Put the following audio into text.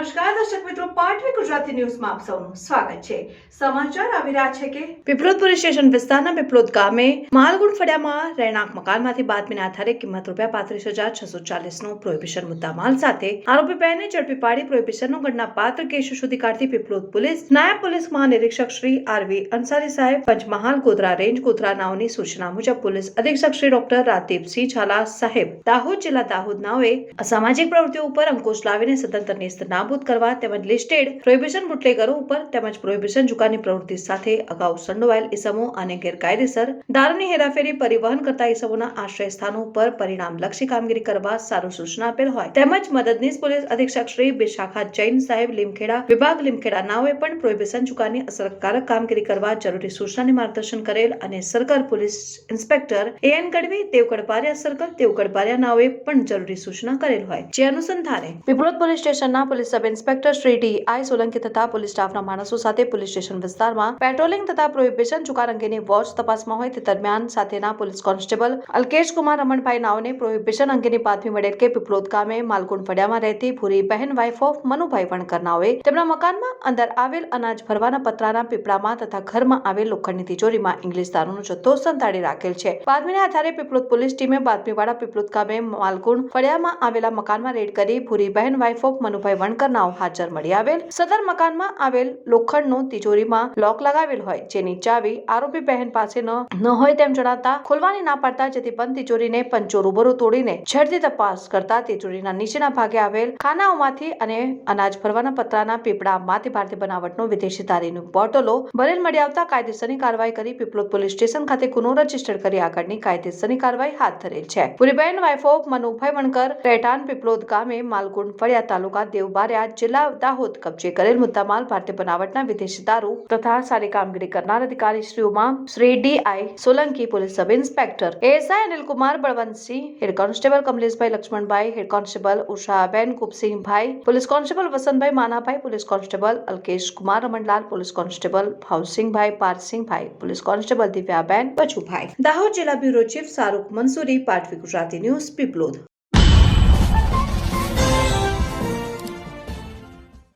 નમસ્કાર, દર્શક મિત્રો, પાટવી ગુજરાતી ન્યૂઝમાં આપ સૌનું સ્વાગત છે. સમાચાર આવી રહ્યા છે કે પીપલોદ પોલીસ સ્ટેશન વિસ્તારના પીપલોદ ગામે માલગુણ ફળિયામાં રહેણાંક મકાનમાંથી બાતમીના આધારે કિંમત રૂપિયા પાંત્રીસ હજાર છસો ચાલીસનો પ્રોહિબિશન મુદ્દામાલ સાથે આરોપી બેને ઝડપી પાડી પ્રોહિબિશનનો ગણના પાત્ર કેસ શોધી કાઢતી પીપલોદ પોલીસ નાયબ પોલીસ મહાનિરીક્ષક શ્રી આરવી અંસારી સાહેબ, પંચમહાલ ગોધરા રેન્જ ગોધરા નાઓની સૂચના મુજબ પોલીસ અધિક્ષક શ્રી ડોક્ટર રાતીબસિંહ ઝાલા સાહેબ દાહોદ જિલ્લા દાહોદ નાઓએ અસામાજિક પ્રવૃત્તિઓ ઉપર અંકુશ લાવીને સદંતર નિસ્ત નાબૂદ કરવા તેમજ લિસ્ટેડ પ્રોહિબિશન બુટલેગરો ઉપર તેમજ પ્રોહિબિશન જુગારની પ્રવૃત્તિ સાથે અગાઉ સંડોવાયેલ ઇસમો અને ગેરકાયદેસર દારૂની હેરાફેરી પરિવહન કરતા ઇસમોના આશ્રય સ્થાનો ઉપર પરિણામલક્ષી કામગીરી કરવા સારું સૂચના આપેલ હોય. તેમજ મદદનીશ પોલીસ અધિક્ષક શ્રી બિશાખા જૈન સાહેબ લીમખેડા વિભાગ લીમખેડા નાઓએ પણ પ્રોહિબિશન જુગારની અસરકારક કામગીરી કરવા જરૂરી સૂચનાને માર્ગદર્શન કરેલ અને સરકાર police inspector A N Gadhvi Devgadh circle Devgadh નાઓએ પણ જરૂરી સૂચના કરેલ હોય. જે અનુસંધાને પીપળોદ પોલીસ સ્ટેશનના police sub inspector Shri D I Solanki તથા પોલીસ સ્ટાફના માણસો સાથે પોલીસ સ્ટેશન વિસ્તારમાં પેટ્રોલિંગ તથા પ્રોહિબિશન ચુકાર અંગેની વોચ તપાસમાં હોય તે દરમિયાન સાથેના પોલીસ કોન્સ્ટેબલ અલ્કેશ કુમાર રમણભાઈ નાઓને પ્રોહિબિશન અંગેની બાતમી મળેલ કે પીપળોદ ગામે માલકુંડ ફળિયામાં રહેતી ભૂરી બહેન વાઇફ ઓફ મનુભાઈ વણકર નાઓએ તેમના મકાનમાં અંદર આવેલ અનાજ ભરવાના પતરાના પીપળામાં તથા ઘરમાં આવેલ લોખંડની તિજોરીમાં ઇંગ્લિશ દારૂનો જથ્થો સંતાડી રાખેલ છે. બાતમીના આધારે પીપલોદ પોલીસ ટીમે બાતમીવાળા પીપલોદ ગામે માલકુંડ ફળિયામાં આવેલા મકાનમાં રેડ કરી ભૂરી બહેન વાઇફ ઓફ મનુભાઈ વણકર નાઓ હાજર મળી આવેલ. સદર મકાનમાં આવેલ લોખંડનો તિજોરીમાં લોક લગાવેલ હોય, જેની ચાવી આરોપી બહેન પાસે ન હોય તેમ જણાતા ખોલવાની ના પાડતા જેથી બંધ તિજોરીને પંચો રૂબરૂ તોડીને ઝડપી તપાસ કરતા તિજોરીના નીચેના ભાગે આવેલ ખાનાઓમાંથી અને અનાજ ભરવાના પતરાના પીપળામાંથી ભારતીય બનાવટનો વિદેશી તારીની બોટલો ભરેલ મળી આવતા કાયદેસરની કાર્યવાહી કરી પીપલોદ પોલીસ સ્ટેશન ખાતે ગુનો રજિસ્ટર કરી આગળની કાયદેસરની કાર્યવાહી હાથ ધરેલ છે. પુરીબેન વાઇફ ઓફ મનુભાઈ વણકર રહેઠાણ પીપલોદ ગામે માલગુંડ ફળિયા તાલુકા દેવબારિયા જિલ્લા દાહોદ કબજે કરેલ મુદ્દામાલ ભારતીય બનાવટના વિદેશી દારૂ તથા સારી કામગીરી કરનાર અધિકારી શ્રીઓમાં Shri D I Solanki, police sub inspector ASI Anilkumar, Balwantsinh, head constable Kamleshbhai, Laxmanbhai, head constable Ushaben, Kupsinhbhai, police constable Vasantbhai Manabhai, police constable Alkesh Kumar Ramanlal, police constable Bhavsinhbhai, Parsinhbhai, police constable Divyaben Bachubhai. Dahod જિલ્લા bureau chief Shahrukh Mansuri, Patvi Gujarati news, Piplod.